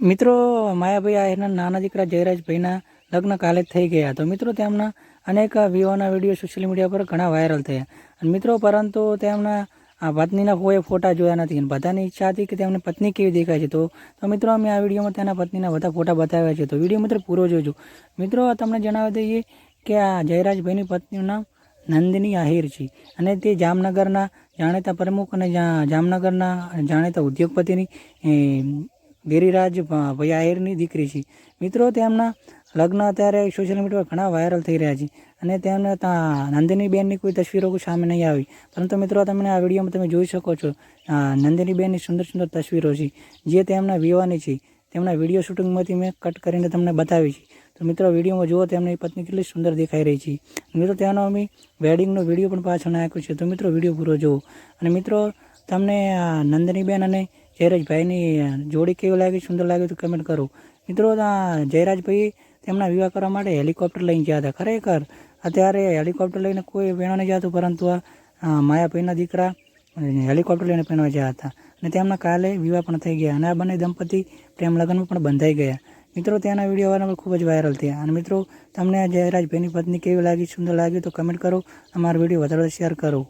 મિત્રો, માયાભાઈ આ એના નાના દીકરા જયરાજભાઈના લગ્ન કાલે જ થઈ ગયા. તો મિત્રો, તેમના અનેક વિવાહના વીડિયો સોશિયલ મીડિયા પર ઘણા વાયરલ થયા. અને મિત્રો, પરંતુ તેમના આ પત્નીના કોઈ ફોટા જોયા નથી અને બધાની ઈચ્છા હતી કે તેમની પત્ની કેવી દેખાય છે. તો તો મિત્રો, અમે આ વિડીયોમાં તેના પત્નીના બધા ફોટા બતાવ્યા છે. તો વીડિયો મિત્રો પૂરો જોજો. મિત્રો, તમને જણાવી દઈએ કે આ જયરાજભાઈની પત્નીનું નામ નંદિની આહિર છે. અને તે જામનગરના જાણીતા પ્રમુખ અને જામનગરના જાણીતા ઉદ્યોગપતિની ગિરિરાજ ભાઈ આહિરની દીકરી છે. મિત્રો, તેમના લગ્ન અત્યારે સોશિયલ મીડિયા પર ઘણા વાયરલ થઈ રહ્યા છે અને તેમને નંદિનીબેનની નંદિની બેનની કોઈ તસવીરો સામે નહીં આવી. પરંતુ મિત્રો, તમને આ વિડીયોમાં તમે જોઈ શકો છો નંદિનીબેનની નંદિની બેનની સુંદર સુંદર તસવીરો છે, જે તેમના વિવાહની છે. તેમના વીડિયો શૂટિંગમાંથી મેં કટ કરીને તમને બતાવી છે. તો મિત્રો, વિડીયોમાં જુઓ, તેમની પત્ની કેટલી સુંદર દેખાઈ રહી છે. મિત્રો, તેનો અમે વેડિંગનો વીડિયો પણ પાછળ નાખ્યો છે. તો મિત્રો, વીડિયો પૂરો જુઓ. અને મિત્રો, તમને આ, નંદનીબેન અને જયરાજભાઈની જોડી કેવી લાગી, સુંદર લાગી તો કમેન્ટ કરો. મિત્રો જયરાજભાઈ તેમના વિવાહ કરવા માટે હેલિકોપ્ટર લઈને ગયા હતા. ખરેખર, અત્યારે હેલિકોપ્ટર લઈને કોઈ વેણો નહીં જતું, પરંતુ આ માયાભાઈના દીકરા હેલિકોપ્ટર લઈને પહેરવા ગયા હતા. અને તેમના કાલે વિવાહ પણ થઈ ગયા અને આ બંને દંપતી પ્રેમ લગ્નમાં પણ બંધાઈ ગયા. મિત્રો, ત્યાંના વીડિયો વાળા ખૂબ જ વાયરલ થયા. અને મિત્રો, તમને જયરાજભાઈની પત્ની કેવી લાગી, સુંદર લાગી તો કમેન્ટ કરો. અમારો વીડિયો વધારે શેર કરો.